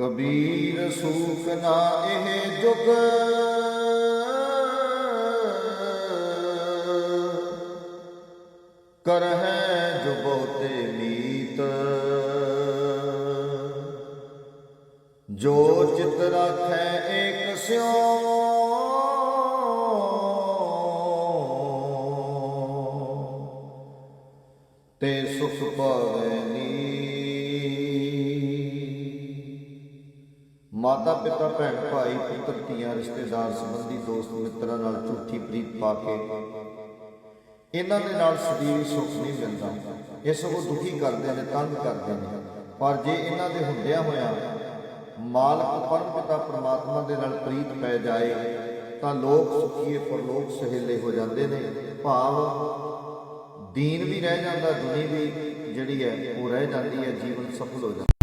ਕਬੀਰ ਸੂਖ ਨਾ ਇਹ ਜੁਗ। ਕਰਹਿ ਜੋ ਬਹੁਤੇ ਮੀਤ। ਜੋ ਚਿਤ ਰਾਖੈ ਏਕ ਸਿਉ। ਤੇ ਸੁਖ ਪਾਵੈ ਨੀ ਮਾਤਾ ਪਿਤਾ, ਭੈਣ ਭਾਈ ਪੁੱਤਰ ਧੀਆਂ, ਰਿਸ਼ਤੇਦਾਰ, ਸੰਬੰਧੀ ਦੋਸਤ, ਮਿੱਤਰਾਂ ਨਾਲ ਝੂਠੀ ਪ੍ਰੀਤ ਪਾ ਕੇ ਇਹਨਾਂ ਦੇ ਨਾਲ ਸਰੀਰ ਸੁੱਖ ਨਹੀਂ ਮਿਲਦਾ। ਇਹ ਸਗੋਂ ਦੁਖੀ ਕਰਦੇ ਨੇ, ਤੰਗ ਕਰਦੇ ਨੇ। ਪਰ ਜੇ ਇਹਨਾਂ ਦੇ ਹੁੰਦਿਆਂ ਹੋਇਆਂ ਮਾਲਕ ਪਰਮ ਪਿਤਾ ਪ੍ਰਮਾਤਮਾ ਦੇ ਨਾਲ ਪ੍ਰੀਤ ਪੈ ਜਾਏ, ਤਾਂ ਲੋਕ ਸੁਖੀਏ, ਪਰਲੋਕ ਸਹੇਲੇ ਹੋ ਜਾਂਦੇ ਨੇ। ਭਾਵ ਦੀਨ ਵੀ ਰਹਿ ਜਾਂਦਾ, ਦੁਨੀ ਵੀ ਜਿਹੜੀ ਹੈ, ਉਹ ਰਹਿ ਜਾਂਦੀ ਹੈ, ਜੀਵਨ ਸਫਲ ਹੋ ਜਾਂਦਾ।